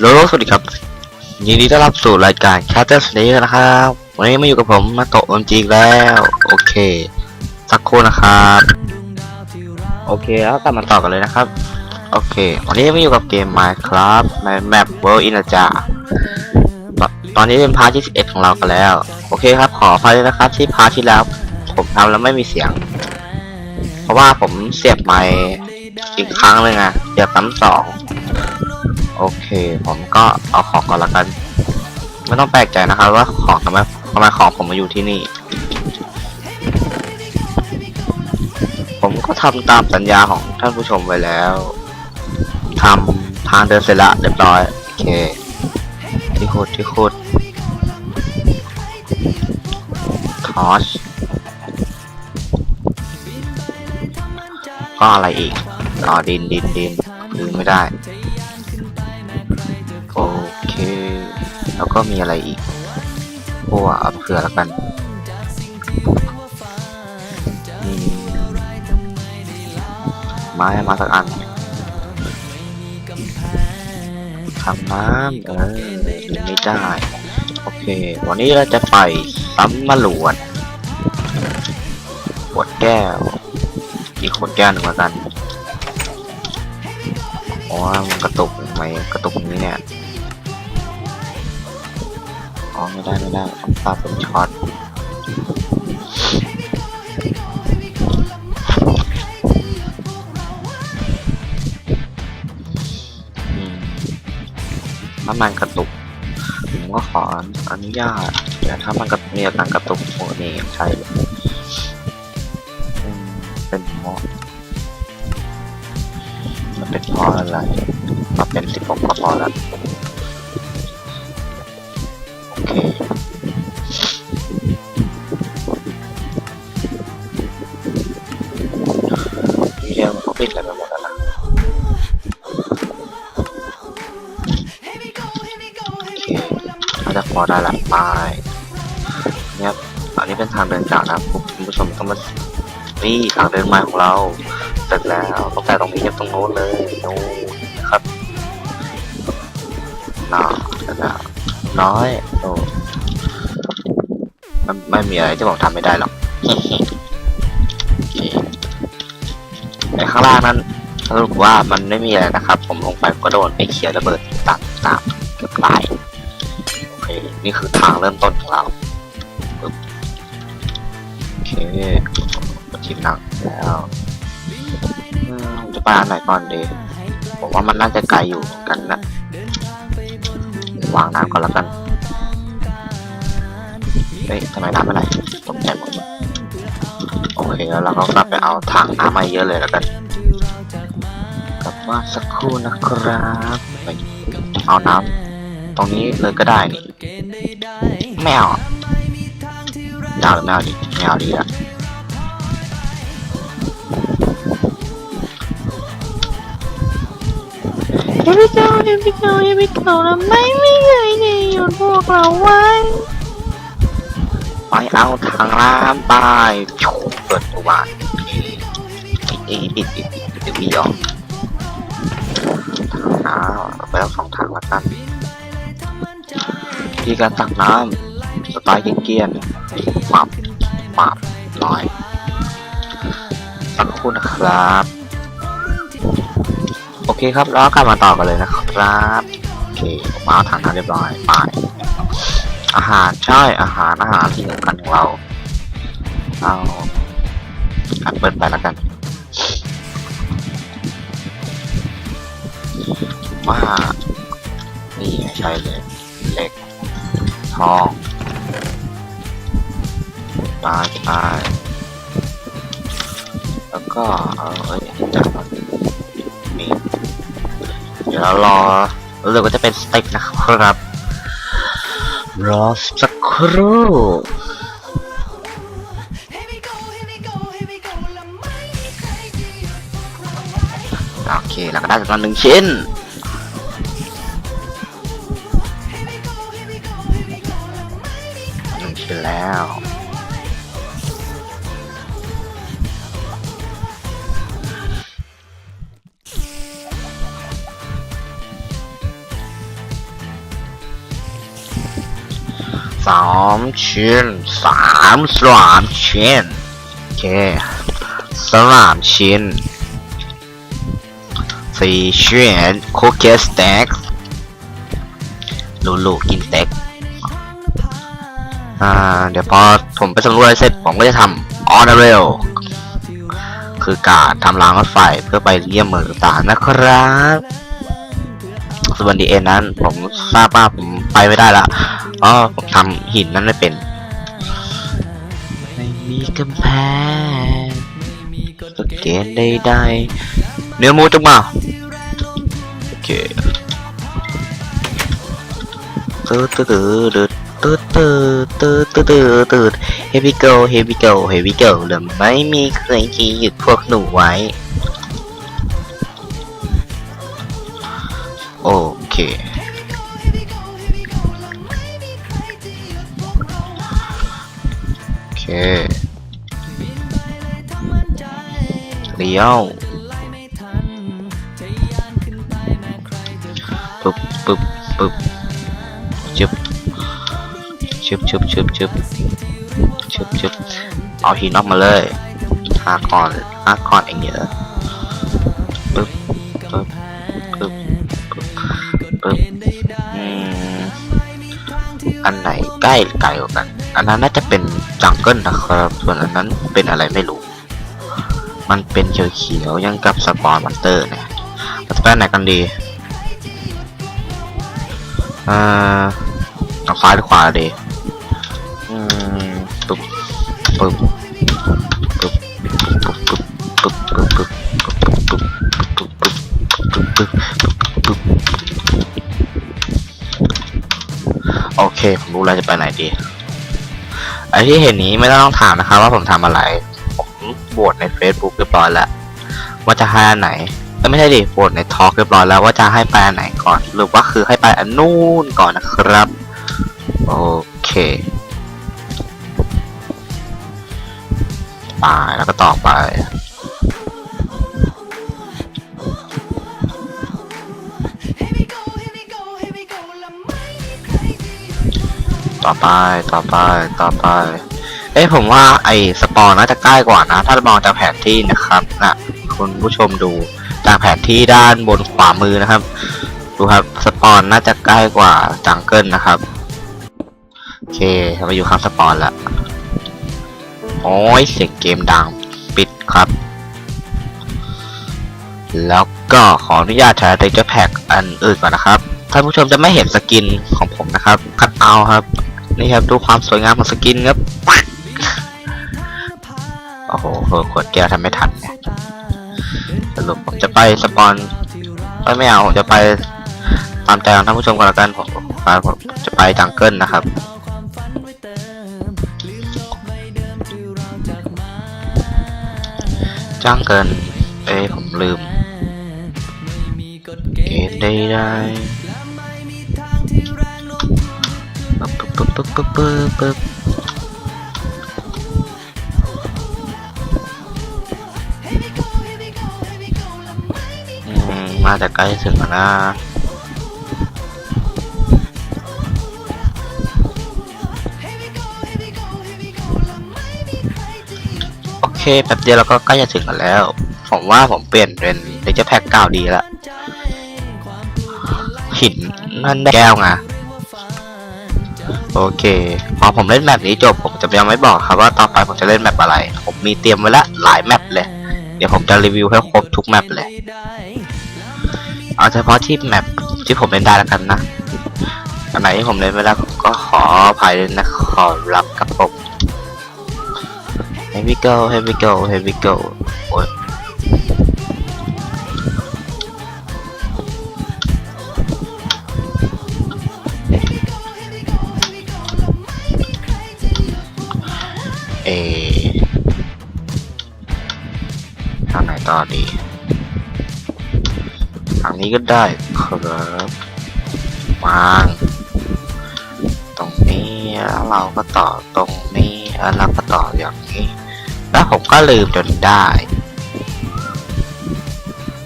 โลโลสวัสดีครับยินดีต้อนรับสู่รายการ c a t t e r Snake นะครับ วันนี้มาอยู่กับผมมาโตะมจีแล้ว โอเค สักครู่นะครับ โอเคแล้วกลับมาต่อกันเลยนะครับ โอเค วันนี้มาอยู่กับเกม Minecraft ในแมป World in a Jar ตอนนี้เป็นพาร์ทที่11ของเรากันแล้ว โอเคครับ ขออภัยด้วยนะครับที่พาร์ทที่แล้วผมทำแล้วไม่มีเสียง เพราะว่าผมเสียบไมค์อีกครั้งเลยไงเสียบซ้ำสอง โอเค ผมก็เอาของก่อนละกัน ไม่ต้องแปลกใจนะครับว่าของทำไมทำไมของผมมาอยู่ที่นี่ ผมก็ทำตามสัญญาของท่านผู้ชมไว้แล้วทำทางเดินเสร็จละเรียบร้อยโอเค ที่ขุดที่ขุดทอชก็อะไรอีกอ๋อดินดินดินลืมไม่ได้ แล้วก็มีอะไรอีกพวกเอาเผื่อแล้วกันมีไม้มาสักอันทำน้ำเออไม่ได้ โอเค วันนี้เราจะไปซ้ำมาหลวดขวดแก้ว อีกขวดแก้วหนึ่งแล้วกันอ๋อมันกระตุกไหมกระตุกนี้เนี่ย อ๋อไม่ได้ไม่ได้ต้องปาเป็นช็อตอืมน้ำมันกระตุกผมก็ขออนุญาตแต่ถ้ามันกระมีอาการกระตุกโอ้นี่ใช่เลยเป็นเพราะมันเป็นพราะอะไรมาเป็นสิบหกก็พอแล้ว อได้ละไปเนี่ยอันนี้เป็นทางเดินจากนะครับคุณผู้ชมต้องมานี่ทางเดินไม้ของเราเสร็จแล้วตั้งแต่ตรงนี้ยันตรงโน้นเลยโน้นครับน่าเสร็จแล้วน้อยโอ้มันไม่มีอะไรที่ผมทำไม่ได้หรอกโอเคในข้างล่างนั้นสรุปว่ามันไม่มีอะไรนะครับ ผมลงไปก็โดนไอ้เขียวระเบิดตัดตา นี่คือทางเริ่มต้นของเราปึ๊บโอเคชิ้นหนักแล้วจะไปอันไหนก่อนดีผมว่ามันน่าจะไกลอยู่กันนะวางน้ำก่อนแล้วกันเฮ้ยทำไมน้ำไม่ไหลตกใจหมดโอเคแล้วเราก็กลับไปเอาถังน้ำมาเยอะเลยแล้วกันกลับมาสักครู่นะครับไปเอาน้ำตรงนี้เลยก็ได้นี่ ไม่เอาอะไม่เอาหรือไม่เอาดีไม่เอาดีละเฮมิโกเฮมิโกเฮมิโกแล้วไม่ไม่เคยจะหยุดพวกเราไว้ไปเอาถังน้ำไปโฉบเปิดตัวบ้านโอเคปิดปิดปิดปิดปิดปิดไม่ยอมถังน้ำไปเอาสองถังละกันที่การตักน้ำ ตล์เกรียนๆปับปับร้อยสักครู่นะครับ โอเคครับแล้วกลับมาต่อกันเลยนะครับโอเคผมเอาถังน้ำเรียบร้อยไปอาหารใช่อาหารอาหารที่สำคัญของเราเอาแอปเปิลไปแล้วกันว่านี่ใช่เลยเหล็กทอง ตายตาแล้วก็เอาเอ้ยจับนนี่เดี๋ยวเรารอรู้สึกว่าจะเป็นสเต็กนะครับ รอสักครู่โอเคแล้วก็ได้จำนวนหนึ่งชิ้น สามชิ้นสามสามชิ้นโอเคสามชิ้นสี่ชิ้นคุกกี้สเต็กลูลูกินเต็กอ่าเดี๋ยวพอผมไปสำรวจเสร็จผมก็จะทำออเดอร์เรลคือการทำรางรถไฟเพื่อไปเยี่ยมเมืองต่างๆนะครับส่วนดีเอ็นนั้นผมทราบว่าผมไปไม่ได้ละ อ๋อผมทำหินนั้นไม่เป็น ไม่มีกำแพงสเกนใดๆเนื้อมูจุกมา โอเคตืดตืดตืดตืดตืดตืดตืดตืดตืด Here we go Here we go Here we go เลยไม่มีใครที่หยุดพวกหนูไว้ โอเค เคเลี้ยวปึ๊บปึ๊บปึ๊บชึบชึบชึบชึบชึบชึบชึบเอาหินออกมาเลยห้าก้อนห้าก้อนเองเยอะปึ๊บปึ๊บปึ๊บปึ๊บปึ๊บอันไหนใกล้ไกลกว่ากัน อันนั้นน่าจะเป็นจังเกิลนะครับ ส่วนอันนั้นเป็นอะไรไม่รู้ มันเป็นเขียวๆยังกับสปอนมอนเตอร์เนี่ยเราจะไปไหนกันดีเอ่อทางซ้ายหรือขวาดีอืมปึ๊บปึ๊บปึ๊บปึ๊บปึ๊บปึ๊บปึ๊บปึ๊บปึ๊บปึ๊บปึ๊บปึ๊บปึ๊บปึ๊บปึ๊บปึ๊บโอเคผมรู้แล้วจะไปไหนดี ไอที่เห็นนี้ไม่ต้องถามนะครับว่าผมทำอะไร ผมโหวตใน Facebook เรียบร้อยแล้ว ว่าจะให้อันไหนเอ้ยไม่ใช่ดิโหวตในทอล์กเรียบร้อยแล้วว่าจะให้ไปอันไหนก่อน หรือว่าคือให้ไปอันนู่นก่อนนะครับ โอเคไปแล้วก็ต่อไป ต่อไปต่อไปต่อไป เอ้ยผมว่าไอ้สปอนน่าจะใกล้กว่านะ ถ้ามองจากแผนที่นะครับนะคุณผู้ชมดูจากแผนที่ด้านบนขวามือนะครับ ดูครับสปอนน่าจะใกล้กว่าจังเกิลนะครับโอเคเราอยู่ข้างสปอนแล้วโอ้ยเสียงเกมดังปิดครับ แล้วก็ขออนุญาตใช้เจอร์แพ็กอันอื่นก่อนนะครับท่านผู้ชมจะไม่เห็นสกินของผมนะครับ คัดเอาครับ นี่ครับดูความสวยงามของสกินครับ โอ้โหเออขวดแก้วทำไม่ทันเนี่ยสรุปผมจะไปสปอนไม่เอาผมจะไปตามใจของท่านผู้ชมกันแล้วกันผมผมจะไปจังเกิลนะครับจังเกิลเอ้ผมลืมเอ็นได้ได้ ปึ๊บปึ๊บปึ๊บปึ๊บปึ๊บมาแต่ใกล้ถึงแล้วนะโอเคแป๊บเดียวเราก็ใกล้จะถึงกันแล้ว ผมว่าผมเปลี่ยนเป็นเดี๋ยวจะแพ็กเก้าดีละหินนั่นได้แก้วไง โอเค พอผมเล่นแมปนี้จบผมจะยังไม่บอกครับว่าต่อไปผมจะเล่นแมปอะไร ผมมีเตรียมไว้ละหลายแมปเลย เดี๋ยวผมจะรีวิวให้ครบทุกแมปเลย เอาเฉพาะที่แมปที่ผมเล่นได้แล้วกันนะอันไหนที่ผมเล่นไม่ได้ผมก็ขออภัยด้วยนะขอรับกับผม Here we go Here we go Here we go ทางนต่อดีทางนี้ก็ได้ครับวางตรงนี้แล้วเราก็ต่อตรงนี้แล้วเราก็ต่ออย่างนี้ แล้วผมก็ลืมจนได้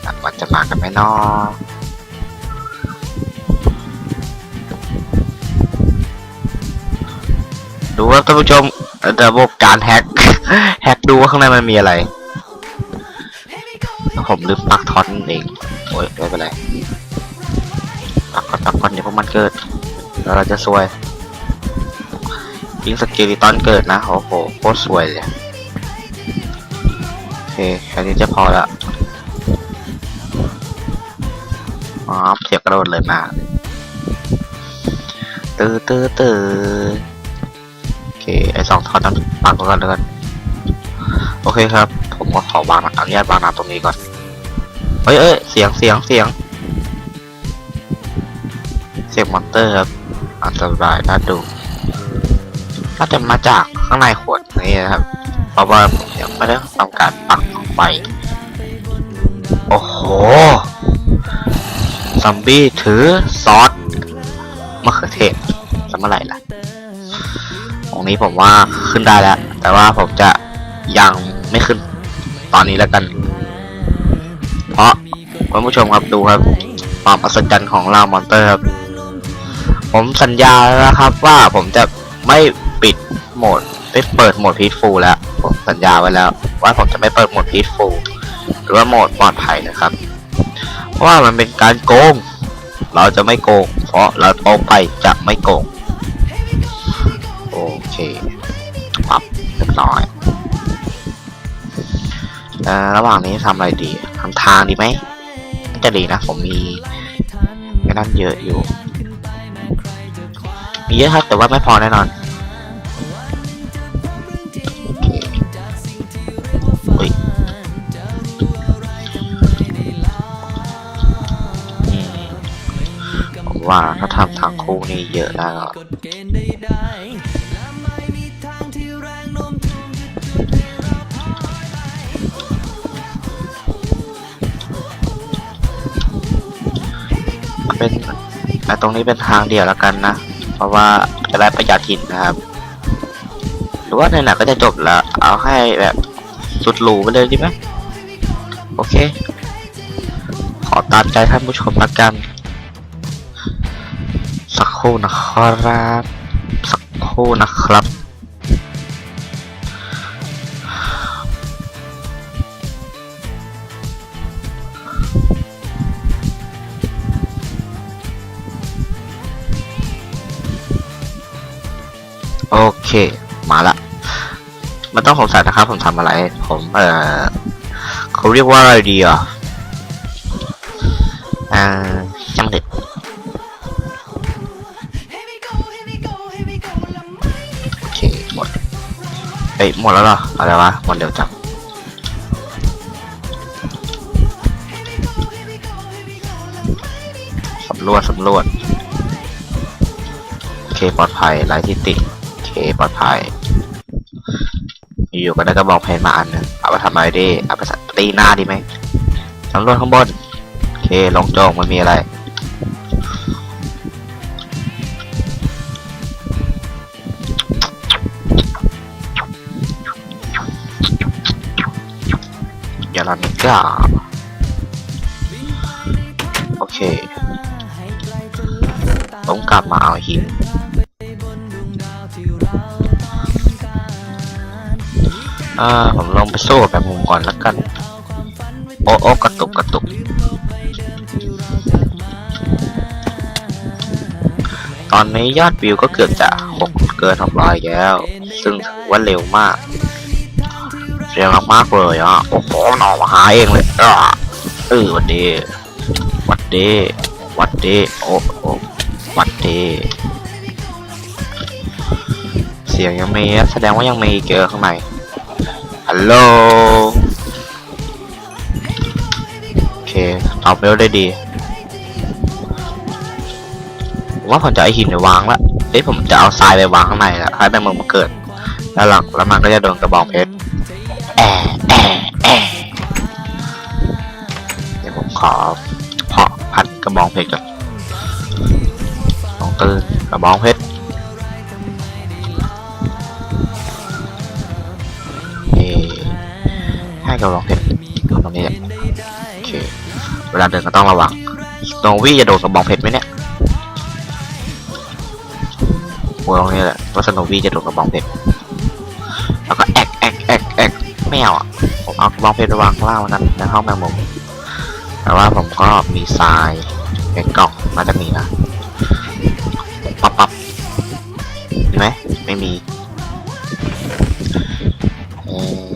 อะมันจะมากันไหมเนอดูว่าท่านผู้ชมระบบการแฮกแฮกดูว่าข้างในมันมีอะไร ผมลืมปักท็อตนั่นเองโอ้ยไม่เป็นไรปักก่อนปักก่อนเดี๋ยวพวกมันเกิดแล้วเราจะซวยยิงสกิลิตอนเกิดนะโอ้โหโคตรสวยเลยโอเคแค่นี้จะพอละอ๋อเสียบกระโดดเลยมาตื้อตื้อตื้อโอเค ไอสองทอดนั้นปักก่อนแล้วกัน โอเคครับ ผมก็ขอวางอนุญาตวางน้ำตรงนี้ก่อน เฮ้ยเอ้ยเสียงเสียงเสียง เสียงมอนเตอร์ครับอันตรายน่าดูน่าจะมาจากข้างในขวดนี้นะครับ เพราะว่าผมยังไม่ได้ทำการปักออกไป โอ้โห ซอมบี้ถือซอสมะเขือเทศจะเมื่อไหร่ล่ะ ตรงนี้ผมว่าขึ้นได้แล้ว แต่ว่าผมจะยังไม่ขึ้นตอนนี้แล้วกัน ราะคุณผู้ชมครับดูครับความอัศจรรย์ของเรามอนเตอร์ครับ ผมสัญญาแล้วนะครับว่าผมจะไม่ปิดโหมดไม่เปิดโหมดพีทฟูลแล้ว ผมสัญญาไว้แล้ว ว่าผมจะไม่เปิดโหมดพีทฟูลหรือว่าโหมดปลอดภัยนะครับ เพราะว่ามันเป็นการโกง เราจะไม่โกง เพราะเราโตไปจะไม่โกง โอเค ปรับเรียบร้อย ระหว่างนี้ทำอะไรดีทำทางดีไหมจะดีนะ ผมมีไอ้นั่นเยอะอยู่ มีเยอะครับแต่ว่าไม่พอแน่นอนว่าถ้าทำทางคู่นี่เยอะแล้ว เป็นอะตรงนี้เป็นทางเดียวแล้วกันนะ เพราะว่าจะได้ประหยัดหินนะครับ หรือว่าในหนังก็จะจบแล้ว เอาให้แบบสุดหรูไปเลยดีไหมโอเค ขอตามใจท่านผู้ชมละกัน สักครู่นะครับ สักครู่นะครับ โอเค มาละ มันต้องสงสัยนะครับ ผมทำอะไร ผมเออเขาเรียกว่าอะไรดีอะอ่าจังเด็ดโอเค หมดเอ้ยหมดแล้วเหรอ อะไรวะ หมดเร็วจังสำรวจสำรวจ โอเค ปลอดภัยไร้ที่ติด เคปลอดภัยอยู่ก็ได้กระบอกเพลงมาอันหนึงเอาไปทำอะไรดีเอาไปตีหน้าดีไหมสำรวจข้างบนโอเคลงโจงมันมีอะไรอย่าลันก้าโอเค ต้องกลับมาเอาหิน อ่า ผมลองไปสู้กับมุมก่อนแล้วกัน โอ้โอ้กระตุกกระตุก ตอนนี้ยอดวิวก็เกือบจะหกเกินหกร้อยแล้ว ซึ่งถือว่าเร็วมาก เร็วมากเลยอะ โอ้โหหนอมาหาเองเลยอะเออวันดีวัดดีวัดดีโอ้โอ้หวัดดีเสียงยังมีแสดงว่ายังมีเจอข้างใน ฮัลโหล โอเคตอบเร็วได้ดีผมว่าผมจะเอาหินไปวางละเอ้ยผมจะเอาทรายไปวางข้างในละให้แมงมุมมาเกิด แล้วหลังแล้วมันก็จะโดนกระบองเพชรแอะแอะแอะเดี๋ยวผมขอเพาะพัดกระบองเพชรก่อนลองตื่นกระบองเพชร ให้กระบองเพชรเอาตรงนี้แหละโอเคเวลาเดินก็ต้องระวังตรงวี่จะโดนกระบองเพชรไหมเนี่ยกลัวตรงนี้แหละว่าสโนวี่จะโดนกระบองเพชรแล้วก็แอกแอกแอกแอกไม่เอาอะผมเอากระบองเพชรไปวางข้างล่างแล้วกันในห้องแมงมุมแต่ว่าผมก็มีทรายเป็นกล่องมาจากนี้นะปั๊บปั๊บมีไหมไม่มีเอ๊ะ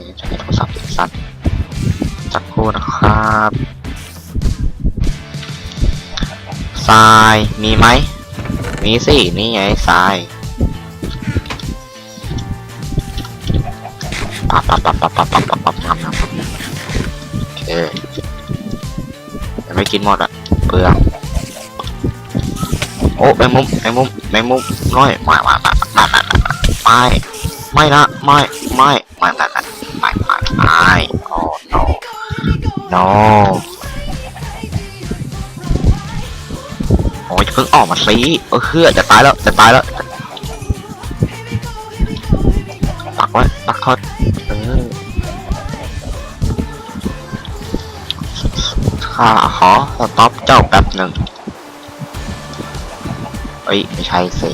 สักครู่นะครับทรายมีไหมมีสินี่ไงทรายปับปับปับปับปับปับปับปับปับปับปับโอเคยังไม่กินหมดอะเปลืองโอ้แมงมุมแมงมุมแมงมุมน้อยไม่ม่ไม่ไม่ไม่ไม่ไม่นะไม่ไม่ไม่ไม่ไม่ไม่ไม่ไม่โอ้ no no โอ้ยเพิ่งออกมาสิเออเฮือจะตายแล้วจะตายแล้วปักไว้ปักทอดเออข้าขอสต็อปเจ้าแป๊บหนึ่งเอ้ย ไม่ใช่สิ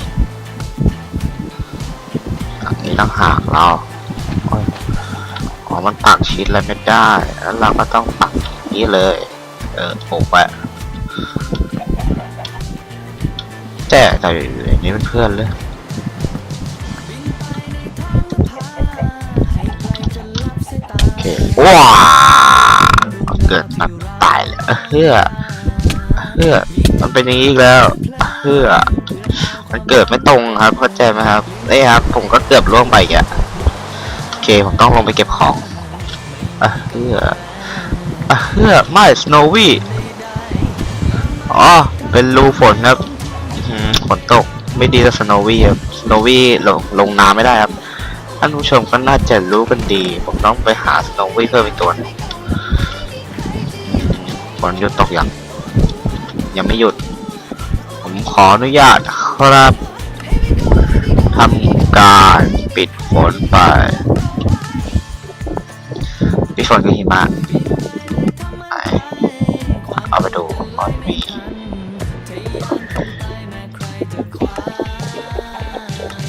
อันนี้ต้องหากเรา มันปักชีสอะไรไม่ได้แล้วเราก็ต้องปักนี้เลย เออโปะไว้แต่แต่อยู่ในนี้เป็นเพื่อนเลยโอเคว้าเกิดมาตายเลยเฮือเฮือมันเป็นอย่างนี้อีกแล้วเฮือมันเกิดไม่ตรงครับเข้าใจไหมครับเอ้ยครับ ผมก็เกือบล่วงไปอีกอะโอเค ผมต้องลงไปเก็บของ อะเฮืออะเฮือไม่สโนวี่อ๋อเป็นรูฝนครับฝนตกไม่ดีกับสโนวี่ครับสโนวี่ลงลงน้ำไม่ได้ครับท่านผู้ชมก็น่าจะรู้กันดี ผมต้องไปหาสโนวี่เพิ่มอีกตัวหนึงฝนหยุดตกยังยังไม่หยุด ผมขออนุญาตครับทำการปิดฝนไป ปิดฝนกับหิมะไหนเอาไปดูก่อนมี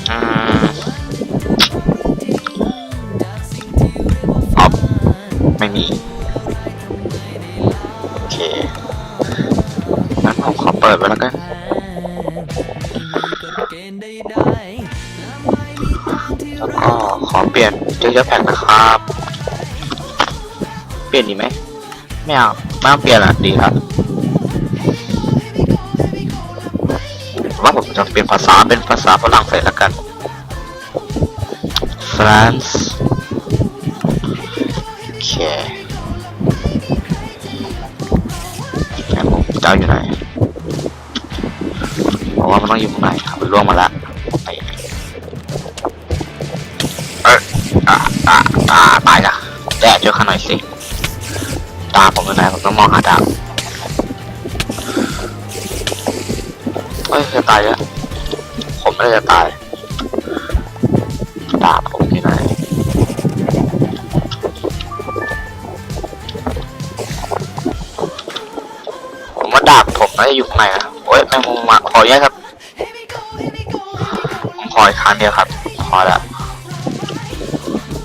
อืมอฟไม่มี โอเคงั้นผมขอเปิดไว้แล้วกันแล้วก็ขอเปลี่ยนเจอร์แพ็กนะครับ ปลี่ยนดีไหมไม่เอาไม่ต้องเปลี่ยนอะดีครับว่าผมจะเปลี่ยนภาษาเป็นภาษาฝรั่งเศสแล้วกัน France โอเคแม่ผมเจ้าอยู่ไหนบอกว่ามันต้องอยู่ข้างในครับมันล่วงมาล้วไปเอยอ่าอ่าอ่าตายละแดดเยอะขนาดอยสิ ผมอยู่ไหนผมต้องมองหาดาวเฮ้ยจะตายแล้วผมไม่ได้จะตายดาบผมอยู่ไหนผมว่าดาบผมน่าจะอยู่ข้างนนะโอ้ยแมงมุมมาขอแยกครับผมขออีกครั้งเดียวครับ พอละ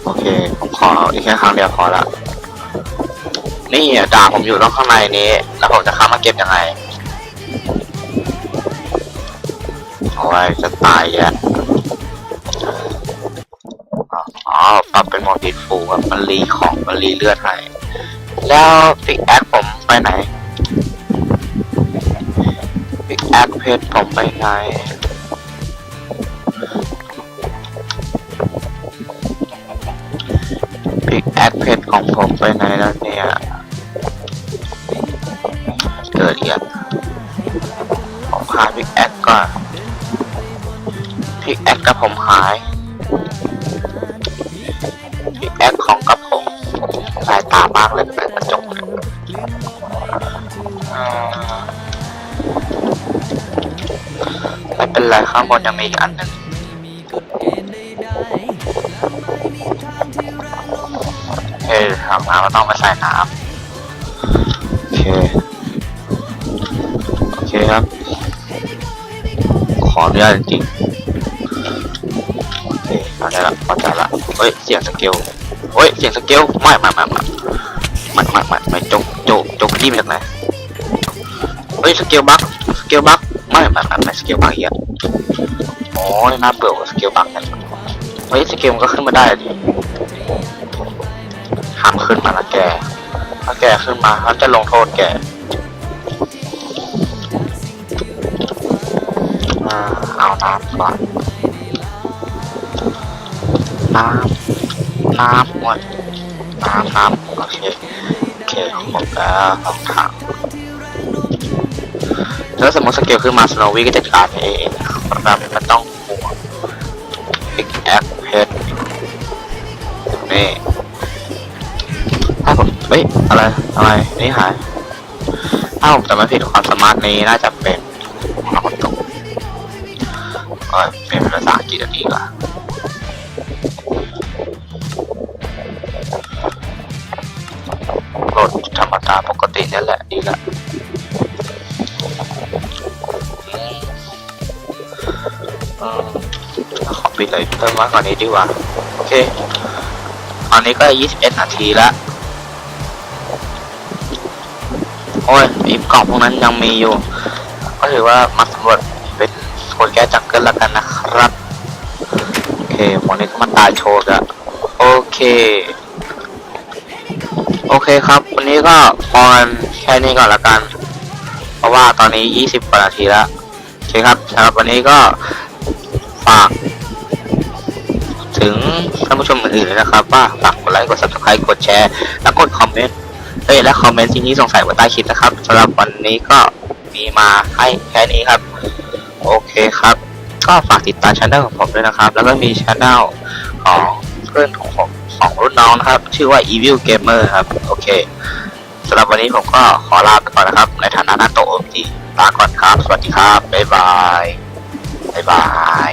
โอเคผมขออีกแค่ครั้งเดียวพอละ นี่อะดาผมอยู่ตรงข้างในนี้ แล้วผมจะเข้ามาเก็บยังไงโอ้ยจะตายแกแล้วอ๋อปรับเป็นโหมดดิดฟูครับมันรีของมันรีเลือดให้แล้วปิกแอคผมไปไหนปิกแอคเพชรผมไปไหนปิกแอคเพชรของผมไปไหนแล้วเนี่ย หาปิกแอคก่อนปิกแอคกับผมหายพิกแอคของกับผมสายตามากเลยเป็นกระจกเนี่ยอ่าไม่เป็นไรข้างบนยังมีอีกอันหนึ่งเฮ้ยทำน้ำก็ต้องไปใส่น้ำ อนุญาตจริงโอเคพอใจละพอใจละเฮ้ยเสียงสเกลเฮ้ยเสียงสเกลไม่ไม่ไม่ไม่มัมันมันไม่จกจกจกที่มาจากไหนเฮ้ยสเกลบักสเกลบักไม่ไม่ไม่ม่สเกลบักเยอะโอ้ยน่าเบื่อสเกลบักนั่นเฮ้ยสเกลมันก็ขึ้นมาได้ดิห้ามขึ้นมาละแกถ้าแกขึ้นมาเขาจะลงโทษแก น้ำก่อนน้ำน้ำหมดน้ำน้ำโอเคโอเคครบแล้วสองถังแล้วสมมติสเกลขึ้นมาสโนวี่ก็จะการเองนะครับไม่ต้องห่วงพิกแอคเพชรนี่ถ้าผมเฮ้ยอะไรอะไรนี่หายถ้าผมจำไม่ผิดความสามารถนี้น่าจะเป็น เอ้ยเป็นภาษาอังกฤษอันนี้ละรถธรรมดาปกตินี่แหละดีละอืมขอปิดเลยเพิ่มมากกว่านี้ดีกว่า โอเค ตอนนี้ก็ 21 นาทีล้วโอ้ยอีกกล่องพวกนั้นยังมีอยู่ ก็ถือว่ามา นคนแก้จังเกิลแล้วกันนะครับ โอเควันนี้ก็มาตายโชว์ล้วโอเค โอเคครับ วันนี้ก็พอแค่นี้ก่อนละกัน เพราะว่าตอนนี้ 20กว่านาทีแล้วโอเคครับสำหรับวันนี้ก็ฝาก ถึงท่านผู้ชมอื่นๆเลยนะครับ ว่าฝากกดไลค์กด subscribe กดแชร์และกดคอมเมนต์เอ้ยและคอมเมนต์สิ่งที่สงสัยไว้ใต้คลิปนะครับสำหรับวันนี้ก็มีมาให้แค่นี้ครับ โอเคครับ ก็ฝากติดตามช่องของผมด้วยนะครับ แล้วก็มีช่องของเพื่อนของผมของรุ่นน้องนะครับ ชื่อว่า Evil Gamer ครับ โอเคสำหรับวันนี้ผมก็ขอลาไปก่อนนะครับ ในฐานะนักโตะโอมจีลาก่อนครับ สวัสดีครับ บ๊ายบาย บ๊ายบาย